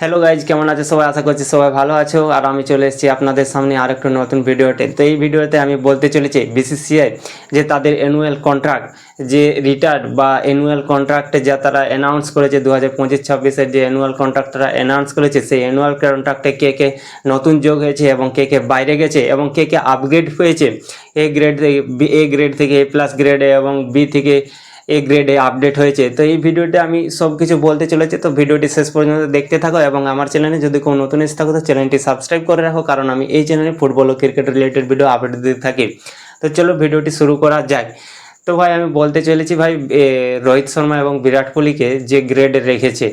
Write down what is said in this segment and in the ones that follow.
Hello guys কেমন আছে? সবাই আশা করছি সবাই ভালো আছো। আর আমি চলে এসেছি আপনাদের সামনে আরেকটা নতুন ভিডিওতে। তো এই ভিডিওতে আমি বলতে চলেছি বিসিসিআই যে তাদের অ্যানুয়াল কন্ট্রাক্ট যে রিটার্ড বা অ্যানুয়াল কন্ট্রাক্টে যা তারা অ্যানাউন্স করেছে দু হাজার পঁচিশ ছাব্বিশের যে অ্যানুয়াল কন্ট্রাক্ট তারা অ্যানাউন্স করেছে, সেই অ্যানুয়াল কন্ট্রাক্টে কে কে নতুন যোগ হয়েছে এবং কে কে বাইরে গেছে এবং কে কে আপগ্রেড হয়েছে। এ গ্রেড থেকে এ গ্রেড থেকে এ প্লাস গ্রেডে এবং বি থেকে এ গ্রেডে আপডেট হয়েছে। তো এই ভিডিওতে আমি সব কিছু বলতে চলেছি। তো ভিডিওটি শেষ পর্যন্ত দেখতে থাকো এবং আমার চ্যানেলে যদি কোনো নতুন এসে থাকো, তো চ্যানেলটি সাবস্ক্রাইব করে রাখো, কারণ আমি এই চ্যানেলে ফুটবল ও ক্রিকেট রিলেটেড ভিডিও আপডেট দিতে থাকি। তো চলো ভিডিওটি শুরু করা যাক। তো ভাই, আমি বলতে চলেছি ভাই রোহিত শর্মা এবং বিরাট কোহলিকে যে গ্রেড রেখেছে।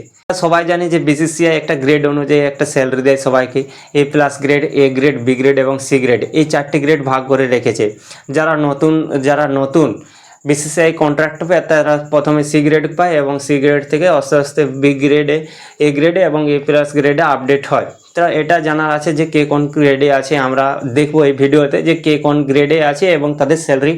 সবাই জানে যে বিসিসিআই একটা গ্রেড অনুযায়ী একটা স্যালারি দেয় সবাইকে। A plus grade A grade B grade এবং সি গ্রেড এই চারটি গ্রেড ভাগ করে রেখেছে। যারা নতুন যারা নতুন বিসিসিআই কন্ট্রাক্ট পায়, তারা প্রথমে সি গ্রেড পায় এবং সি গ্রেড থেকে আস্তে আস্তে বি গ্রেডে এ গ্রেডে এবং এ প্লাস গ্রেডে আপডেট হয়। তো এটা জানার আছে যে কে কোন গ্রেডে আছে, আমরা দেখব এই ভিডিওতে যে কে কোন গ্রেডে আছে এবং তাদের স্যালারি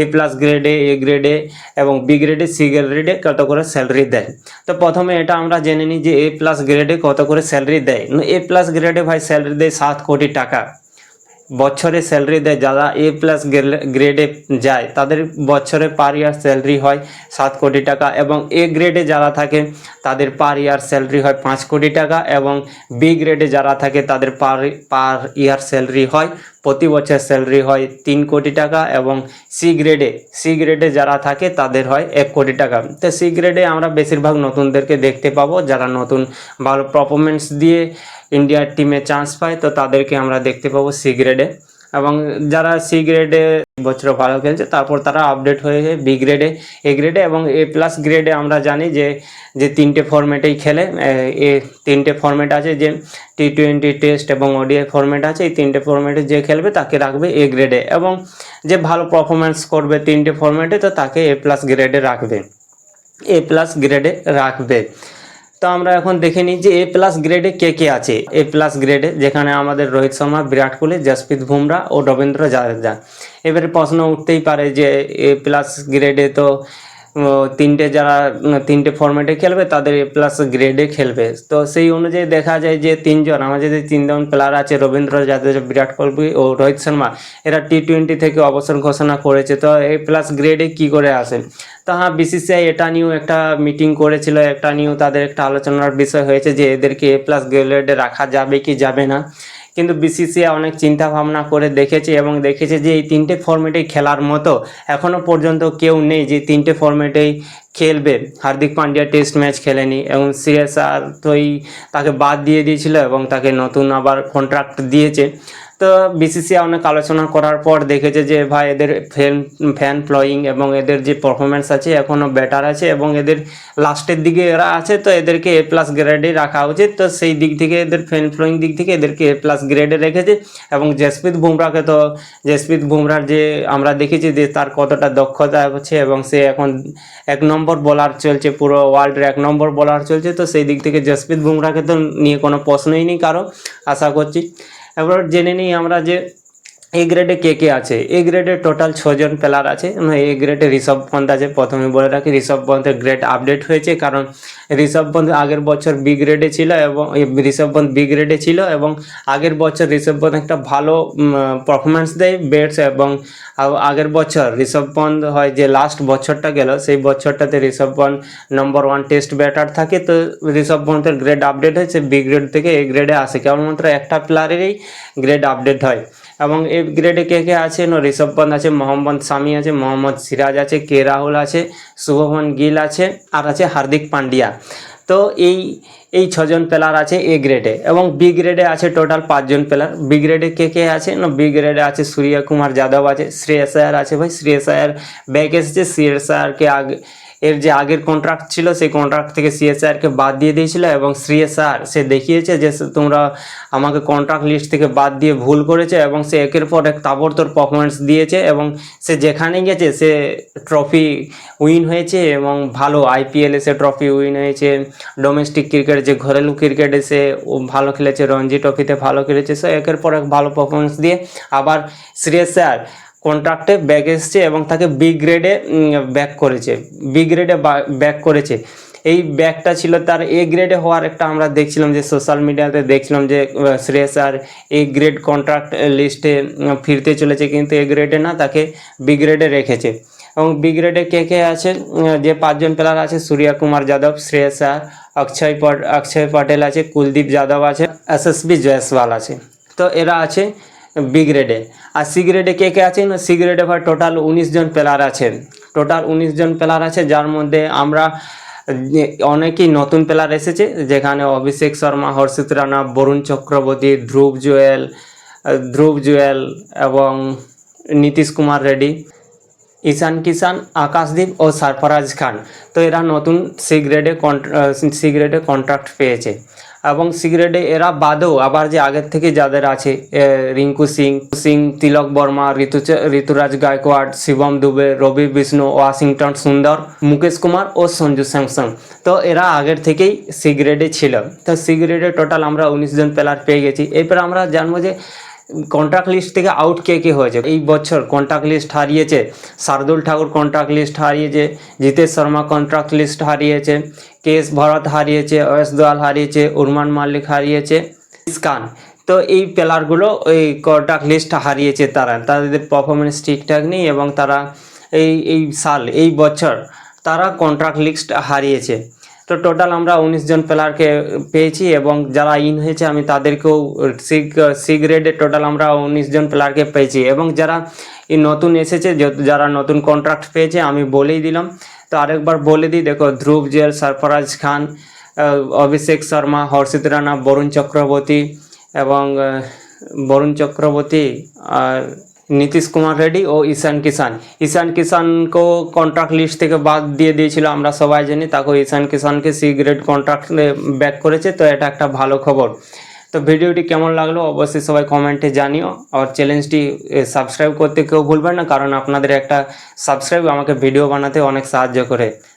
এ প্লাস গ্রেডে এ গ্রেডে এবং বি গ্রেডে সি গ্রেডে কত করে স্যালারি দেয়। তো প্রথমে এটা আমরা জেনে নিই যে এ প্লাস গ্রেডে কত করে স্যালারি দেয়। এ প্লাস গ্রেডে ভাই স্যালারি দেয় সাত কোটি টাকা। বছরে স্যালারি দেয়, যারা এ প্লাস গ্রেডে যায়, তাদের বছরে পার ইয়ার স্যালারি হয় সাত কোটি টাকা এবং এ গ্রেডে যারা থাকে, তাদের পার ইয়ার স্যালারি হয় পাঁচ কোটি টাকা এবং বি গ্রেডে যারা থাকে, তাদের পার পার ইয়ার স্যালারি হয় প্রতি বছর স্যালারি হয় তিন কোটি টাকা এবং সি গ্রেডে সি গ্রেডে যারা থাকে তাদের হয় এক কোটি টাকা। তো সি গ্রেডে আমরা বেশিরভাগ নতুনদেরকে দেখতে পাবো, যারা নতুন ভালো পারফরমেন্স দিয়ে ইন্ডিয়ার টিমে চান্স পায়, তো তাদেরকে আমরা দেখতে পাবো সি গ্রেডে এবং যারা সি গ্রেডে বছর ভালো খেলছে, তারপর তারা আপডেট হয়ে বি গ্রেডে এ গ্রেডে এবং এ প্লাস গ্রেডে আমরা জানি যে যে তিনটে ফরম্যাটেই খেলে, এ তিনটে ফরম্যাট আছে যে টি টোয়েন্টি টেস্ট এবং ওডিআই ফরম্যাট আছে, এই তিনটে ফরম্যাটে যে খেলবে তাকে রাখবে এ গ্রেডে এবং যে ভালো পারফরমেন্স করবে তিনটে ফরম্যাটে তো তাকে এ প্লাস গ্রেডে রাখবে। এ প্লাস গ্রেডে রাখবে। তো আমরা এখন দেখে নিই যে এ প্লাস গ্রেডে কে কে আছে। এ প্লাস গ্রেডে যেখানে আমাদের রোহিত শর্মা, বিরাট কোহলি, জসপ্রীত বুমরা ও রবীন্দ্র জাদেজা। এবারে প্রশ্ন উঠতেই পারে যে এ প্লাস গ্রেডে তো তিনটে যারা তিনটে ফরম্যাটে খেলবে, তাদের এ প্লাস গ্রেডে খেলবে। তো সেই অনুযায়ী দেখা যায় যে তিনজন আমাদের যে তিনজন প্লেয়ার আছে, রবীন্দ্র জাদেজা, বিরাট কোহলি ও রোহিত শর্মা, এরা টি টোয়েন্টি থেকে অবসর ঘোষণা করেছে। তো এ প্লাস গ্রেডে কি করে আসে? তো হ্যাঁ বিসিসিআই এটা নিয়েও একটা মিটিং করেছিল, একটা নিয়েও তাদের একটা আলোচনার বিষয় হয়েছে যে এদেরকে এ প্লাস গ্রেডে রাখা যাবে কি যাবে না। কিন্তু বিসিসিআই অনেক চিন্তা ভাবনা করে দেখেছে এবং দেখেছে যে এই তিনটে ফর্মেটেই খেলার মতো এখনও পর্যন্ত কেউ নেই যে তিনটে ফর্মেটেই খেলবে। হার্দিক পান্ডিয়া টেস্ট ম্যাচ খেলেনি এবং সিএসআর তো এই তাকে বাদ দিয়ে দিয়েছিল এবং তাকে নতুন আবার কন্ট্রাক্ট দিয়েছে। তো বিসিসিআই অনেক আলোচনা করার পর দেখেছে যে, ভাই, এদের ফ্যান ফ্যান ফ্লোয়িং এবং এদের যে পারফরমেন্স আছে এখনও বেটার আছে এবং এদের লাস্টের দিকে এরা আছে, তো এদেরকে এ প্লাস গ্রেডে রাখা উচিত। তো সেই দিক থেকে এদের ফ্যান ফ্লোয়িং দিক থেকে এদেরকে এ প্লাস গ্রেডে রেখেছে এবং জসপ্রীত বুমরাকে তো জসপ্রীত বুমরার যে আমরা দেখেছি যে তার কতটা দক্ষতা আছে এবং সে এখন এক নম্বর বোলার চলছে, পুরো ওয়ার্ল্ডের এক নম্বর বোলার চলছে, তো সেই দিক থেকে জসপ্রীত বুমরাকে তো নিয়ে কোনো প্রশ্নই নেই কারও। আশা করছি। এবার জেনে নিই আমরা যে এ গ্রেডে কে কে আছে? এ গ্রেডে টোটাল ছজন প্লেয়ার আছে এ গ্রেডে ঋষভ পন্থ আছে। প্রথমে বলে রাখি, ঋষভ পন্থের গ্রেড আপডেট হয়েছে কারণ ঋষভ পন্থ আগের বছর বি গ্রেডে ছিল এবং ঋষভ পন্থ বি গ্রেডে ছিল এবং আগের বছর ঋষভ পন্থ একটা ভালো পারফরমেন্স দেয় ব্যাটস এবং আগের বছর ঋষভ পন্থ হয় যে লাস্ট বছরটা গেল, সেই বছরটাতে Rishabh Pant number one test batter থাকে। তো ঋষভ পন্থের গ্রেড আপডেট হয়েছে বি গ্রেড থেকে এ গ্রেডে আসে। কেবলমাত্র একটা প্লেয়ারেরই গ্রেড আপডেট হয়। এবং এই গ্রেডে কে কে আছে? না ঋষভ পন্থ আছে, মোহাম্মদ শামি আছে, মোহাম্মদ সিরাজ আছে, কে রাহুল আছে, শুভমন গিল আছে, আর আছে হার্দিক পান্ডিয়া। তো এই এই ছজন প্লেয়ার আছে এ গ্রেডে এবং বি গ্রেডে আছে টোটাল পাঁচজন প্লেয়ার বি গ্রেডে কে কে আছে? না বি গ্রেডে আছে সূর্য কুমার যাদব আছে, শ্রেয়স আয়ার আছে ভাই। শ্রেয়স আয়ার ব্যাক এসেছে। শ্রেয়স আয়ারকে আগে এর যে আগের কন্ট্রাক্ট ছিল, সেই কন্ট্রাক্ট থেকে সিএসআরকে বাদ দিয়ে দিয়েছিল এবং সিএসআর সে দেখিয়েছে যে তোমরা আমাকে কন্ট্রাক্ট লিস্ট থেকে বাদ দিয়ে ভুল করেছে এবং সে একের পর এক তাবড়তোড় পারফরমেন্স দিয়েছে এবং সে যেখানে গেছে, সে ট্রফি উইন হয়েছে এবং ভালো আইপিএলে সে ট্রফি উইন হয়েছে। ডোমেস্টিক ক্রিকেট যে ঘরেলু ক্রিকেটে সে ভালো খেলেছে, রঞ্জি ট্রফিতে ভালো খেলেছে, সে একের পর এক ভালো পারফরমেন্স দিয়ে আবার শ্রেয়স আয়ার কন্ট্রাক্টে ব্যাক এসছে এবং তাকে বি গ্রেডে ব্যাক করেছে। বি গ্রেডে ব্যাক করেছে। এই ব্যাগটা ছিল তার এ গ্রেডে হওয়ার একটা আমরা দেখছিলাম যে সোশ্যাল মিডিয়াতে দেখছিলাম যে শ্রেয়স আর এ গ্রেড কন্ট্রাক্ট লিস্টে ফিরতে চলেছে কিন্তু এ গ্রেডে না, তাকে বি গ্রেডে রেখেছে। এবং বি গ্রেডে কে কে আছে? যে পাঁচজন প্লেয়ার আছে, সূর্য কুমার যাদব, শ্রেয়স আর অক্ষয় পট, অক্ষয় পটেল আছে, কুলদীপ যাদব আছে এসএসবি জয়সওয়াল আছে। তো এরা আছে। বি গ্রেডে আর সি গ্রেডে কে কে আছে না সি গ্রেডে ভাই টোটাল উনিশ জন প্লেয়ার আছে টোটাল উনিশ জন প্লেয়ার আছে, যার মধ্যে আমরা অনেকেই নতুন প্লেয়ার এসেছে, যেখানে অভিষেক শর্মা, হর্ষিত রানা, বরুণ চক্রবর্তী, ধ্রুব জুয়েল ধ্রুব জুয়েল এবং নীতিশ কুমার রেড্ডি, ঈশান কিষান আকাশদীপ ও সরফরাজ খান। তো এরা নতুন সি গ্রেডে সি গ্রেডে কন্ট্রাক্ট পেয়েছে। এবং সিগারেটে এরা বাদেও আবার যে আগের থেকে যাদের আছে রিঙ্কু সিং সিং, তিলক বর্মা, ঋতু ঋতুরাজ গায়কোয়াড, শিবম দুবে, রবি বিষ্ণু, ওয়াশিংটন সুন্দর, মুকেশ কুমার ও সঞ্জু স্যামসং। তো এরা আগের থেকেই সি গ্রেডে ছিল। তো সি গ্রেডে টোটাল আমরা উনিশ জন প্লেয়ার পেয়ে গেছি। এরপর আমরা জানব যে কন্ট্রাক্ট লিস্ট থেকে আউট কে কে হয়েছে? এই বছর কন্ট্রাক্ট লিস্ট হারিয়েছে, শার্দুল ঠাকুর কন্ট্রাক্ট লিস্ট হারিয়েছে, জিতেশ শর্মা কন্ট্রাক্ট লিস্ট হারিয়েছে কে এস ভরত হারিয়েছে ওয়েস দোয়াল হারিয়েছে, উরমান মাল্লিক হারিয়েছে ইসকান তো এই প্লেয়ারগুলো ওই কন্ট্রাক্ট লিস্ট হারিয়েছে তারা। তাদের পারফরমেন্স ঠিকঠাক নেই এবং তারা এই এই সাল, এই বছর তারা কন্ট্রাক্ট লিস্ট হারিয়েছে। তো টোটাল আমরা উনিশ জন প্লেয়ারকে পেয়েছি এবং যারা ইন হয়েছে আমি তাদেরকেও সি সি গ্রেডে টোটাল আমরা উনিশ জন প্লেয়ারকে পেয়েছি এবং যারা নতুন এসেছে যারা নতুন কন্ট্রাক্ট পেয়েছে, আমি বলেই দিলাম। তো আরেকবার বলে দিই, দেখো ধ্রুব জেল সরফরাজ খান অভিষেক শর্মা হর্ষিত রানা বরুণ চক্রবর্তী এবং বরুণ চক্রবর্তী আর নীতিশ কুমার রেড্ডি ও ঈশান কিষান। ঈশান কিষানকেও কন্ট্রাক্ট লিস্ট থেকে বাদ দিয়ে দিয়েছিল, আমরা সবাই জানি। তাকে ঈশান কিষানকে সি গ্রেড কন্ট্রাক্ট ব্যাক করেছে, তো এটা একটা ভালো খবর। তো ভিডিওটি কেমন লাগল অবশ্যই সবাই কমেন্টে জানিও। আর চ্যালেঞ্জটি সাবস্ক্রাইব করতে কেউ ভুলবেন না, কারণ আপনাদের একটা সাবস্ক্রাইব আমাকে ভিডিও বানাতে অনেক সাহায্য করে।